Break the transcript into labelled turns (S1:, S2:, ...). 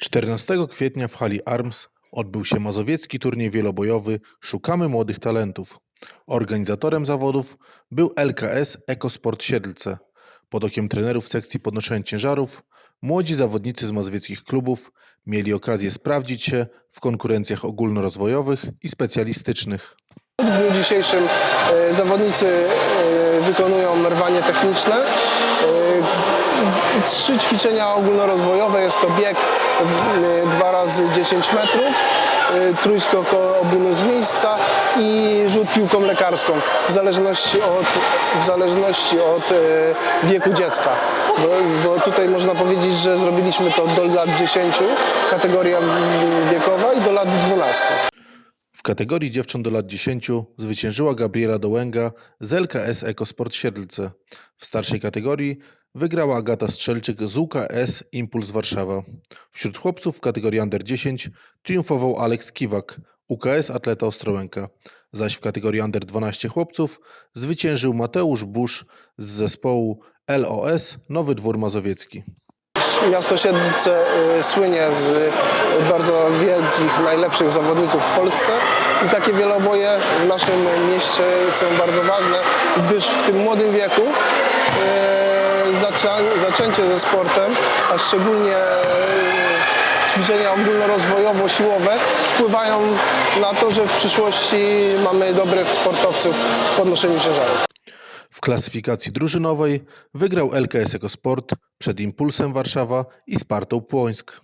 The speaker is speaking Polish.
S1: 14 kwietnia w hali Arms odbył się mazowiecki turniej wielobojowy Szukamy Młodych Talentów. Organizatorem zawodów był LKS Ekosport Siedlce. Pod okiem trenerów sekcji podnoszenia ciężarów młodzi zawodnicy z mazowieckich klubów mieli okazję sprawdzić się w konkurencjach ogólnorozwojowych i specjalistycznych.
S2: W dniu dzisiejszym e, zawodnicy e, wykonują rwanie techniczne. Trzy ćwiczenia ogólnorozwojowe. Jest to bieg e, 2 razy 10 metrów, e, trójskok obójny z miejsca i rzut piłką lekarską w zależności od, w zależności od e, wieku dziecka. Bo, bo tutaj można powiedzieć, że zrobiliśmy to do lat 10, kategoria mm, wiekowa i do lat 12.
S1: W kategorii dziewcząt do lat 10 zwyciężyła Gabriela Dołęga z LKS Ekosport Siedlce. W starszej kategorii wygrała Agata Strzelczyk z UKS Impuls Warszawa. Wśród chłopców w kategorii Under 10 triumfował Aleks Kiwak, UKS Atleta Ostrołęka. Zaś w kategorii Under 12 chłopców zwyciężył Mateusz Busz z zespołu LOS Nowy Dwór Mazowiecki.
S2: Miasto Siedlce y, słynie z y, bardzo wielkich, najlepszych zawodników w Polsce i takie wieloboje w naszym mieście są bardzo ważne, gdyż w tym młodym wieku y, zaczęcie ze sportem, a szczególnie y, ćwiczenia ogólnorozwojowo-siłowe wpływają na to, że w przyszłości mamy dobrych sportowców w podnoszeniu ciężarów.
S1: W klasyfikacji drużynowej wygrał LKS Ekosport przed Impulsem Warszawa i Spartą Płońsk.